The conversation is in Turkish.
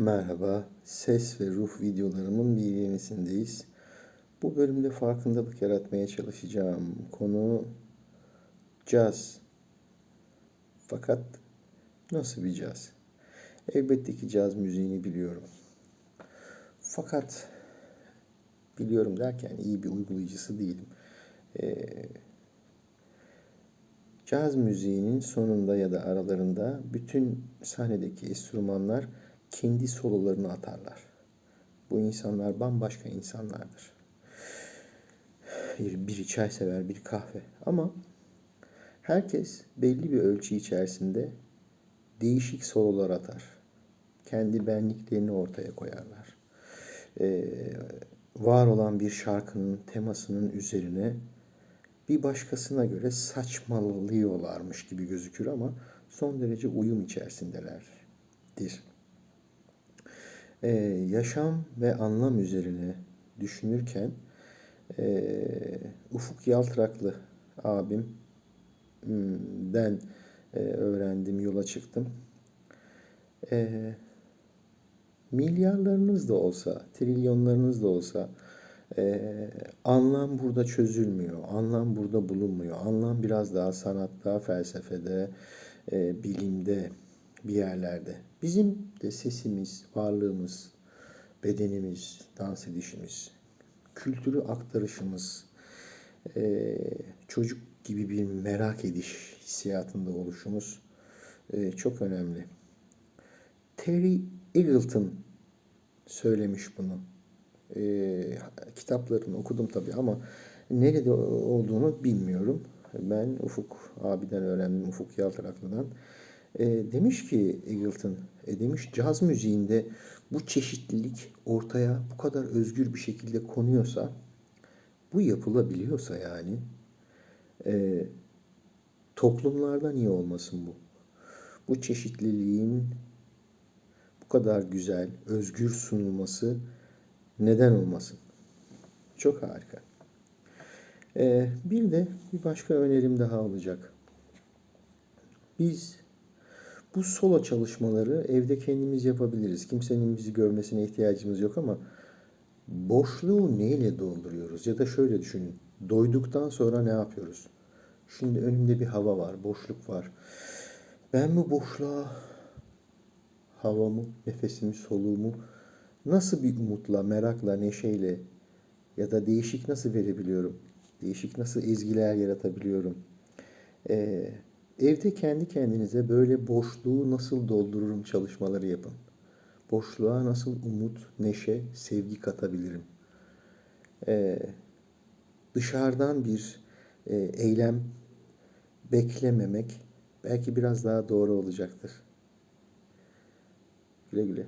Merhaba, ses ve ruh videolarımın bir yenisindeyiz. Bu bölümde farkındalık yaratmaya çalışacağım. Konu caz. Fakat nasıl bir caz? Elbette ki caz müziğini biliyorum. Fakat biliyorum derken iyi bir uygulayıcısı değilim. Ee, caz müziğinin sonunda ya da aralarında bütün sahnedeki enstrümanlar kendi sololarını atarlar. Bu insanlar bambaşka insanlardır. Biri çay sever, biri kahve. Ama herkes belli bir ölçü içerisinde değişik sololar atar. Kendi benliklerini ortaya koyarlar. Ee, var olan bir şarkının temasının üzerine bir başkasına göre saçmalıyorlarmış gibi gözükür ama son derece uyum içerisindelerdir. Ee, yaşam ve anlam üzerine düşünürken e, Ufuk Yaltraklı abimden e, öğrendim, yola çıktım. E, milyarlarınız da olsa, trilyonlarınız da olsa e, anlam burada çözülmüyor. Anlam burada bulunmuyor. Anlam biraz daha sanatta, felsefede, e, bilimde bir yerlerde. Bizim de sesimiz, varlığımız, bedenimiz, dans edişimiz, kültürü aktarışımız, e, çocuk gibi bir merak ediş hissiyatında oluşumuz e, çok önemli. Terry Eagleton söylemiş bunu. E, kitaplarını okudum tabii ama nerede olduğunu bilmiyorum. Ben Ufuk abiden öğrendim, Ufuk Yaltaraklı'dan. E, demiş ki Eagleton, e, demiş caz müziğinde bu çeşitlilik ortaya bu kadar özgür bir şekilde konuyorsa, bu yapılabiliyorsa yani, e, toplumlarda niye olmasın bu? Bu çeşitliliğin bu kadar güzel, özgür sunulması neden olmasın? Çok harika. Ee, bir de bir başka önerim daha olacak. Biz bu solo çalışmaları evde kendimiz yapabiliriz. Kimsenin bizi görmesine ihtiyacımız yok ama boşluğu neyle dolduruyoruz? Ya da şöyle düşünün. Doyduktan sonra ne yapıyoruz? Şimdi önümde bir hava var, boşluk var. Ben bu boşluğa havamı, nefesimi, soluğumu nasıl bir umutla, merakla, neşeyle ya da değişik nasıl verebiliyorum? Değişik nasıl ezgiler yaratabiliyorum? Ee, evde kendi kendinize böyle boşluğu nasıl doldururum çalışmaları yapın. Boşluğa nasıl umut, neşe, sevgi katabilirim? Ee, dışarıdan bir e, eylem beklememek belki biraz daha doğru olacaktır. Güle güle.